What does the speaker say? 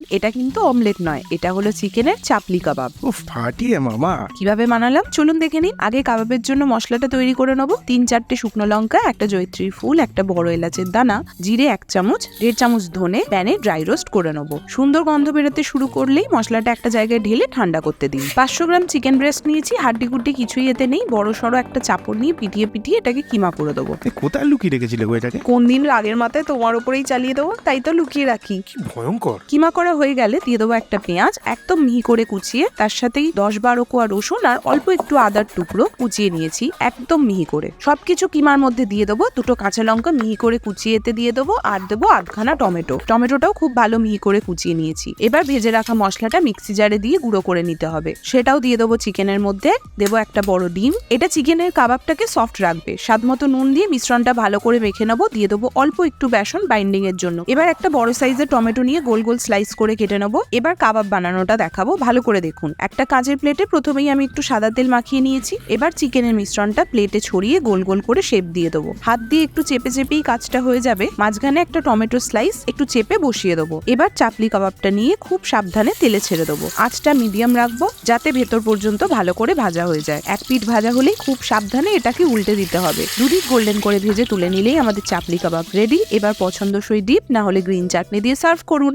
এটা কিন্তু অমলেট নয় এটা হলো চিকেনের চাপলি কাবাব। উফ ফাটিয়ে মামা। কীভাবে বানালাম? চলুন দেখে নিন আগে কাবাবের জন্য মশলাটা তৈরি করে নেব। তিন চারটে শুকনো লঙ্কা একটা জৈত্রী ফুল একটা বড় এলাচের দানা জিরে এক চামচ দেড় চামচ ধনে প্যানে ড্রাই রোস্ট করে নেব। সুন্দর গন্ধ বেরোতে শুরু করলেই মশলাটা একটা জায়গায় ঢেলে ঠান্ডা করতে দিন পাঁচশো গ্রাম চিকেন ব্রেস্ট নিয়েছি হাড্ডি গুড্ডি কিছুই এতে নেই। বড় সড়ো একটা চাপড় নিয়ে পিটিয়ে পিটিয়ে এটাকে কিমা করে দেবো। কোথায় লুকিয়ে রেখেছিলে এটাকে? কোন দিন রাগের মাথায় তোমার উপরেই চালিয়ে দেবো তাই তো লুকিয়ে রাখি। কি ভয়ঙ্কর। কিমা করা হয়ে গেলে দিয়ে দেবো একটা পেঁয়াজ, একদম মিহি করে কুচিয়ে, তার সাথেই দশ বারো কোয়া রসুন আর অল্প একটু আদার টুকরো কুচিয়ে নিয়েছি, একদম মিহি করে। সবকিছু কিমার মধ্যে দিয়ে দেবো, দুটো কাঁচা লঙ্কা মিহি করে কুচিয়েতে দিয়ে দেবো আর দেবো আধখানা টমেটো। টমেটোটাও খুব ভালো মিহি করে কুচিয়ে নিয়েছি। এবার ভেজে রাখা মশলাটা মিক্সি জারে দিয়ে গুঁড়ো করে নিতে হবে। সেটাও দিয়ে দেবো চিকেনের মধ্যে, দেবো একটা বড় ডিম। এটা চিকেনের কাবাবটাকে সফট রাখবে। স্বাদ মতো নুন দিয়ে মিশ্রণটা ভালো করে মেখে নেব, দিয়ে দেবো অল্প একটু বেসন বাইন্ডিং এর জন্য। এবার একটা বড় সাইজের টমেটো নিয়ে গোল গোল স্লাইস করে কেটে নেব। এবার কাবাব বানানোটা দেখাবো। ভালো করে দেখুন। একটা কাঁচের প্লেটে প্রথমেই আমি একটু সাদা তেল মাখিয়ে নিয়েছি। এবার চিকেনের মিশ্রণটা প্লেটে ছড়িয়ে গোল গোল করে শেপ দিয়ে দেবো। হাত দিয়ে একটু চেপে চেপেই কাজটা হয়ে যাবে। মাঝখানে একটা টমেটো স্লাইস একটু চেপে বসিয়ে দেবো। এবার চাপলি কাবাবটা নিয়ে খুব সাবধানে তেলে ছেড়ে দেবো। আঁচটা মিডিয়াম রাখব যাতে ভেতর পর্যন্ত ভালো করে ভাজা হয়ে যায়। এক পিঠ ভাজা হলেই খুব সাবধানে এটাকে উল্টে দিতে হবে। দুদিক গোল্ডেন করে ভেজে তুলে নিলেই আমাদের চাপলি কাবাব রেডি এবার পছন্দসই ডিপ না হলে গ্রিন চাটনি দিয়ে সার্ভ করুন।